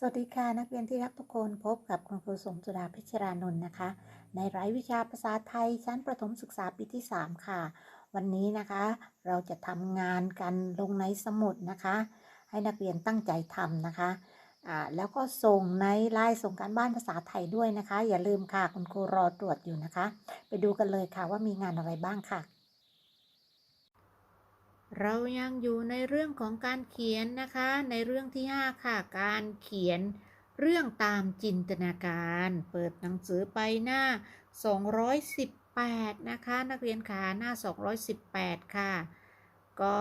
สวัสดีค่ะ นักเรียนที่รักทุกคนพบกับคุณครูสมจุฬาเพชรานนท์นะคะ ในรายวิชาภาษาไทยชั้นประถมศึกษาปีที่ 3 ค่ะ วันนี้นะคะ เราจะทำงานกันลงในสมุดนะคะ ให้นักเรียนตั้งใจทำนะคะอ่าแล้วก็ส่งในไลน์ส่งการบ้านภาษาไทยด้วยนะคะ อย่าลืมค่ะคุณครูรอตรวจอยู่นะคะ ไปดูกันเลยค่ะว่ามีงานอะไรบ้างค่ะ เรายังอยู่ในเรื่องของการเขียนนะคะ ในเรื่องที่ 5 ค่ะ การเขียนเรื่องตามจินตนาการ เปิดหนังสือไปหน้า 218 นะคะ นักเรียนขาหน้า 218 ค่ะ ก็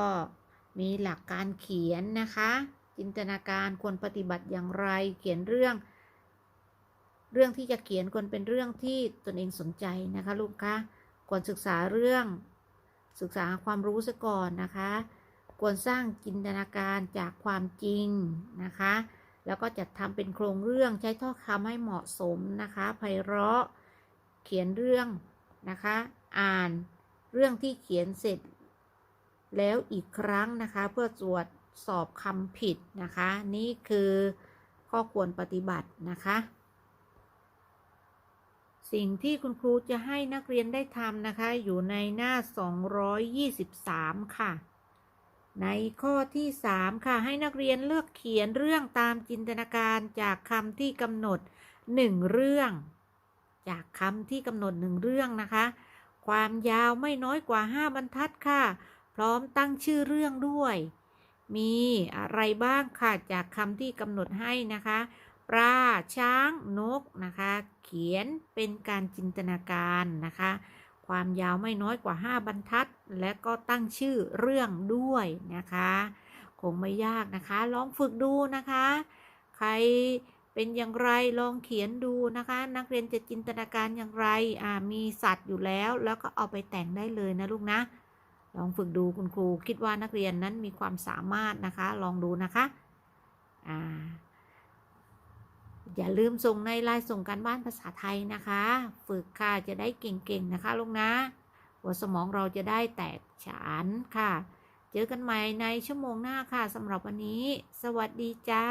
มีหลักการเขียนนะคะ จินตนาการควรปฏิบัติอย่างไร เขียนเรื่อง เรื่องที่จะเขียนควรเป็นเรื่องที่ตนเองสนใจนะคะลูกคะควรศึกษาเรื่อง ศึกษาความรู้ซะก่อนนะคะ ควรสร้างจินตนาการจากความจริงนะคะ แล้วก็จัดทำเป็นโครงเรื่องใช้ถ้อคำให้เหมาะสมนะคะไพเราะ เขียนเรื่องนะคะ อ่านเรื่องที่เขียนเสร็จแล้วอีกครั้งนะคะ เพื่อตรวจสอบคำผิดนะคะ นี่คือข้อควรปฏิบัตินะคะ สิ่งที่คุณครูจะให้นักเรียนได้ทำนะคะ อยู่ในหน้า 223 ค่ะ ในข้อที่ 3 ค่ะ ให้นักเรียนเลือกเขียนเรื่องตามจินตนาการจากคำที่กำหนด 1 เรื่อง จากคำที่กำหนด 1 เรื่องนะคะ ความยาวไม่น้อยกว่า 5 บรรทัดค่ะ พร้อมตั้งชื่อเรื่องด้วย มีอะไรบ้างค่ะ จากคำที่กำหนดให้นะคะ ปลาช้างนกนะคะ เขียนเป็นการจินตนาการนะคะ ความยาวไม่น้อยกว่า 5 บรรทัด และก็ตั้งชื่อเรื่องด้วยนะคะ คงไม่ยากนะคะ ลองฝึกดูนะคะ ใครเป็นอย่างไรลองเขียนดูนะคะ นักเรียนจะจินตนาการอย่างไรอ่ามีสัตว์อยู่แล้ว แล้วก็เอาไปแต่งได้เลยนะลูกนะ ลองฝึกดูคุณครูคิดว่านักเรียนนั้นมีความสามารถนะคะ ลองดูนะคะอ่า อย่าลืมส่งในไลน์ส่งการบ้านภาษาไทยนะคะ ฝึกค่ะจะได้เก่งๆนะคะลูกนะ หัวสมองเราจะได้แตกฉานค่ะ เจอกันใหม่ในชั่วโมงหน้าค่ะสำหรับวันนี้ สวัสดีจ้า